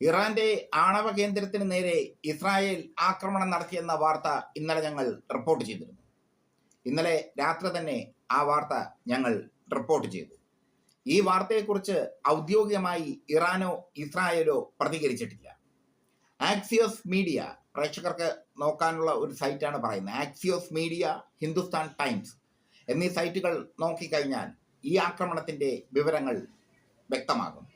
ഇറാന്റെ ആണവ കേന്ദ്രത്തിന് നേരെ ഇസ്രായേൽ ആക്രമണം നടത്തിയെന്ന വാർത്ത ഇന്നലെ ഞങ്ങൾ റിപ്പോർട്ട് ചെയ്തിരുന്നു. ഇന്നലെ രാത്രി തന്നെ ആ വാർത്ത ഞങ്ങൾ റിപ്പോർട്ട് ചെയ്തു. ഈ വാർത്തയെക്കുറിച്ച് ഔദ്യോഗികമായി ഇറാനോ ഇസ്രായേലോ പ്രതികരിച്ചിട്ടില്ല. ആക്സിയോസ് മീഡിയ പ്രേക്ഷകർക്ക് നോക്കാനുള്ള ഒരു സൈറ്റാണ് പറയുന്നത്. ആക്സിയോസ് മീഡിയ ഹിന്ദുസ്ഥാൻ ടൈംസ് എന്നീ സൈറ്റുകൾ നോക്കിക്കഴിഞ്ഞാൽ ഈ ആക്രമണത്തിന്റെ വിവരങ്ങൾ വ്യക്തമാകും.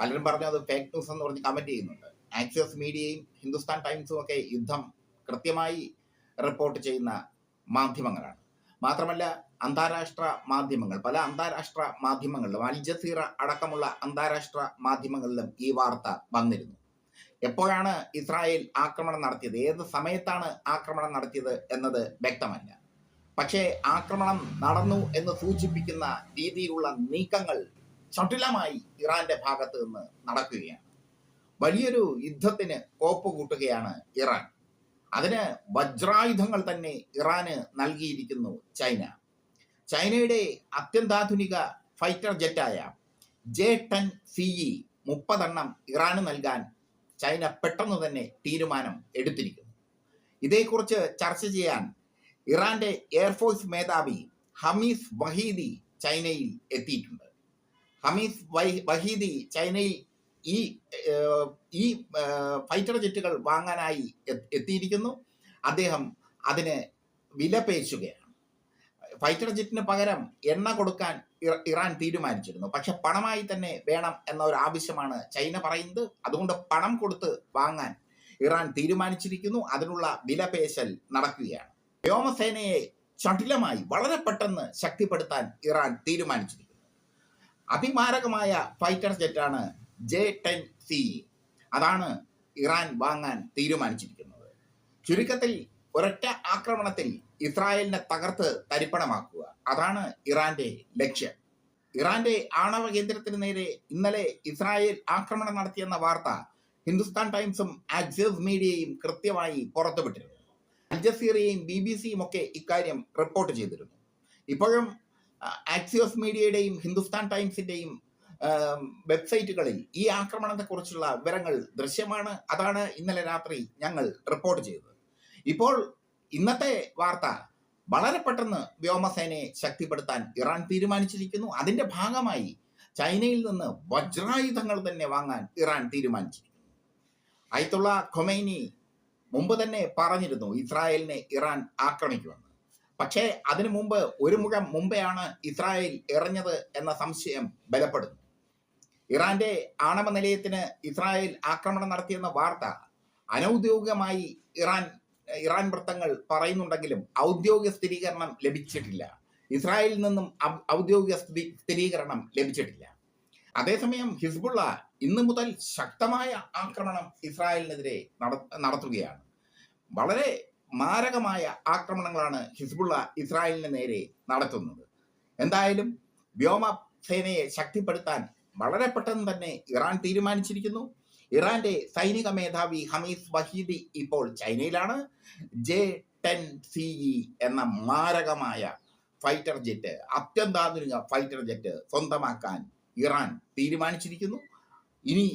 പലരും പറഞ്ഞു അത് ഫേക്ക് ന്യൂസ് എന്ന് പറഞ്ഞ് കമന്റ് ചെയ്യുന്നുണ്ട്. ആക്സിയസ് മീഡിയയും ഹിന്ദുസ്ഥാൻ ടൈംസും ഒക്കെ യുദ്ധം കൃത്യമായി റിപ്പോർട്ട് ചെയ്യുന്ന മാധ്യമങ്ങളാണ്. മാത്രമല്ല അന്താരാഷ്ട്ര മാധ്യമങ്ങൾ പല അന്താരാഷ്ട്ര മാധ്യമങ്ങളിലും അൽ ജസീറ അടക്കമുള്ള അന്താരാഷ്ട്ര മാധ്യമങ്ങളിലും ഈ വാർത്ത വന്നിരുന്നു. എപ്പോഴാണ് ഇസ്രായേൽ ആക്രമണം നടത്തിയത്? ഏത് സമയത്താണ് ആക്രമണം നടത്തിയത് എന്നത് വ്യക്തമല്ല. പക്ഷേ ആക്രമണം നടന്നു എന്ന് സൂചിപ്പിക്കുന്ന രീതിയിലുള്ള നീക്കങ്ങൾ ചടുലമായി ഇറാന്റെ ഭാഗത്ത് നിന്ന് നടക്കുകയാണ്. വലിയൊരു യുദ്ധത്തിന് കോപ്പ് കൂട്ടുകയാണ് ഇറാൻ. അതിന് വജ്രായുധങ്ങൾ തന്നെ ഇറാന് നൽകിയിരിക്കുന്നു ചൈന. ചൈനയുടെ അത്യന്താധുനിക ഫൈറ്റർ ജെറ്റായ ജെ ടെൻ സിഇ മുപ്പതെണ്ണം ഇറാന് നൽകാൻ ചൈന പെട്ടെന്ന് തന്നെ തീരുമാനം എടുത്തിരിക്കുന്നു. ഇതേക്കുറിച്ച് ചർച്ച ചെയ്യാൻ ഇറാന്റെ എയർഫോഴ്സ് മേധാവി ഹമീസ് വഹീദി ചൈനയിൽ എത്തിയിട്ടുണ്ട്. ഹമീസ് വൈ- വഹീദി ചൈനയിൽ ഈ ഈ ഫൈറ്റർ ജെറ്റുകൾ വാങ്ങാനായി എത്തിയിരിക്കുന്നു. അദ്ദേഹം അതിന് വിലപേശുകയാണ് ഫൈറ്റർ ജെറ്റിന് പകരം എണ്ണ കൊടുക്കാൻ ഇറാൻ തീരുമാനിച്ചിരുന്നു. പക്ഷെ പണമായി തന്നെ വേണം എന്ന ഒരു ആവശ്യമാണ് ചൈന പറയുന്നത്. അതുകൊണ്ട് പണം കൊടുത്ത് വാങ്ങാൻ ഇറാൻ തീരുമാനിച്ചിരിക്കുന്നു. അതിനുള്ള വിലപേശൽ നടക്കുകയാണ്. വ്യോമസേനയെ ചടിലമായി വളരെ പെട്ടെന്ന് ശക്തിപ്പെടുത്താൻ ഇറാൻ തീരുമാനിച്ചിരിക്കുന്നു. അതിമാരകമായ ഫൈറ്റർ ജെറ്റാണ് ജെ ടെൻ സി. അതാണ് ഇറാൻ വാങ്ങാൻ തീരുമാനിച്ചിരിക്കുന്നത്. ചുരുക്കത്തിൽ ഒരൊറ്റ ആക്രമണത്തിൽ ഇസ്രായേലിനെ തകർത്ത് തരിപ്പണമാക്കുക. അതാണ് ഇറാന്റെ ലക്ഷ്യം. ഇറാന്റെ ആണവ കേന്ദ്രത്തിന് നേരെ ഇന്നലെ ഇസ്രായേൽ ആക്രമണം നടത്തിയെന്ന വാർത്ത ഹിന്ദുസ്ഥാൻ ടൈംസും ആക്സിസ് മീഡിയയും കൃത്യമായി പുറത്തുവിട്ടിരുന്നു. അൽ ജസീറയും ബി ബി സിയും ഒക്കെ ഇക്കാര്യം റിപ്പോർട്ട് ചെയ്തിരുന്നു. ഇപ്പോഴും ആക്സിയോസ് മീഡിയയുടെയും ഹിന്ദുസ്ഥാൻ ടൈംസിന്റെയും വെബ്സൈറ്റുകളിൽ ഈ ആക്രമണത്തെക്കുറിച്ചുള്ള വിവരങ്ങൾ ദൃശ്യമാണ്. അതാണ് ഇന്നലെ രാത്രി ഞങ്ങൾ റിപ്പോർട്ട് ചെയ്തത്. ഇപ്പോൾ ഇന്നത്തെ വാർത്ത വളരെ പെട്ടെന്ന് വ്യോമസേനയെ ശക്തിപ്പെടുത്താൻ ഇറാൻ തീരുമാനിച്ചിരിക്കുന്നു. അതിന്റെ ഭാഗമായി ചൈനയിൽ നിന്ന് വജ്രായുധങ്ങൾ തന്നെ വാങ്ങാൻ ഇറാൻ തീരുമാനിച്ചിരിക്കുന്നു. അയത്തുള്ള ഖൊമൈനി മുമ്പ് തന്നെ പറഞ്ഞിരുന്നു ഇസ്രായേലിനെ ഇറാൻ ആക്രമിക്കുമെന്ന്. പക്ഷേ അതിനു മുമ്പ് ഒരു മുഖം മുമ്പെയാണ് ഇസ്രായേൽ എറിഞ്ഞത് എന്ന സംശയം ബലപ്പെടുന്നു. ഇറാന്റെ ആണവ നിലയത്തിന് ഇസ്രായേൽ ആക്രമണം നടത്തിയെന്ന വാർത്ത അനൗദ്യോഗികമായി ഇറാൻ ഇറാൻ വൃത്തങ്ങൾ പറയുന്നുണ്ടെങ്കിലും ഔദ്യോഗിക സ്ഥിരീകരണം ലഭിച്ചിട്ടില്ല. ഇസ്രായേലിൽ നിന്നും ഔദ്യോഗിക സ്ഥിരീകരണം ലഭിച്ചിട്ടില്ല. അതേസമയം ഹിസ്ബുള്ള ഇന്നു മുതൽ ശക്തമായ ആക്രമണം ഇസ്രായേലിനെതിരെ നടത്തുകയാണ്. വളരെ മാരകമായ ആക്രമണങ്ങളാണ് ഹിസ്ബുള്ള ഇസ്രായേലിന് നേരെ നടത്തുന്നത്. എന്തായാലും വ്യോമ സേനയെ ശക്തിപ്പെടുത്താൻ വളരെ പെട്ടെന്ന് തന്നെ ഇറാൻ തീരുമാനിച്ചിരിക്കുന്നു. ഇറാന്റെ സൈനിക മേധാവി ഹമീസ് വഹീദി ഇപ്പോൾ ചൈനയിലാണ്. ജെ ടെൻ സിഇ എന്ന മാരകമായ ഫൈറ്റർ ജെറ്റ് അത്യന്താധുനിക ഫൈറ്റർ ജെറ്റ് സ്വന്തമാക്കാൻ ഇറാൻ തീരുമാനിച്ചിരിക്കുന്നു. ഇനി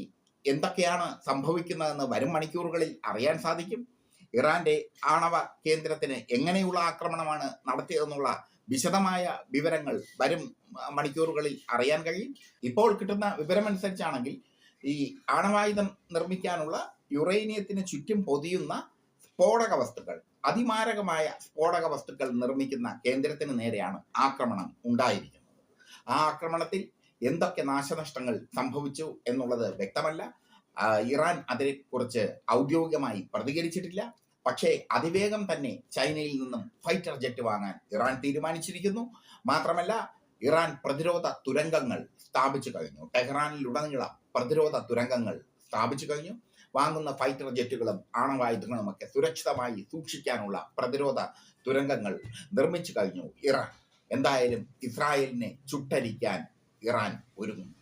എന്തൊക്കെയാണ് സംഭവിക്കുന്നതെന്ന് വരും മണിക്കൂറുകളിൽ അറിയാൻ സാധിക്കും. ഇറാന്റെ ആണവ കേന്ദ്രത്തിന് എങ്ങനെയുള്ള ആക്രമണമാണ് നടത്തിയതെന്നുള്ള വിശദമായ വിവരങ്ങൾ വരും മണിക്കൂറുകളിൽ അറിയാൻ കഴിയും. ഇപ്പോൾ കിട്ടുന്ന വിവരമനുസരിച്ചാണെങ്കിൽ ഈ ആണവായുധം നിർമ്മിക്കാനുള്ള യുറേനിയത്തിന് ചുറ്റും പൊതിയുന്ന സ്ഫോടക വസ്തുക്കൾ അതിമാരകമായ സ്ഫോടക വസ്തുക്കൾ നിർമ്മിക്കുന്ന കേന്ദ്രത്തിന് നേരെയാണ് ആക്രമണം ഉണ്ടായിരിക്കുന്നത്. ആ ആക്രമണത്തിൽ എന്തൊക്കെ നാശനഷ്ടങ്ങൾ സംഭവിച്ചു എന്നുള്ളത് വ്യക്തമല്ല. ഇറാൻ അതിനെക്കുറിച്ച് ഔദ്യോഗികമായി പ്രതികരിച്ചിട്ടില്ല. പക്ഷേ അതിവേഗം തന്നെ ചൈനയിൽ നിന്നും ഫൈറ്റർ ജെറ്റ് വാങ്ങാൻ ഇറാൻ തീരുമാനിച്ചിരിക്കുന്നു. മാത്രമല്ല ഇറാൻ പ്രതിരോധ തുരങ്കങ്ങൾ സ്ഥാപിച്ചു കഴിഞ്ഞു. ടെഹ്റാനിലുടനീളം പ്രതിരോധ തുരങ്കങ്ങൾ സ്ഥാപിച്ചു കഴിഞ്ഞു. വാങ്ങുന്ന ഫൈറ്റർ ജെറ്റുകളും ആണവായുധങ്ങളും ഒക്കെ സുരക്ഷിതമായി സൂക്ഷിക്കാനുള്ള പ്രതിരോധ തുരങ്കങ്ങൾ നിർമ്മിച്ചു കഴിഞ്ഞു ഇറാൻ. എന്തായാലും ഇസ്രായേലിനെ ചുട്ടരിക്കാൻ ഇറാൻ ഒരുങ്ങുന്നു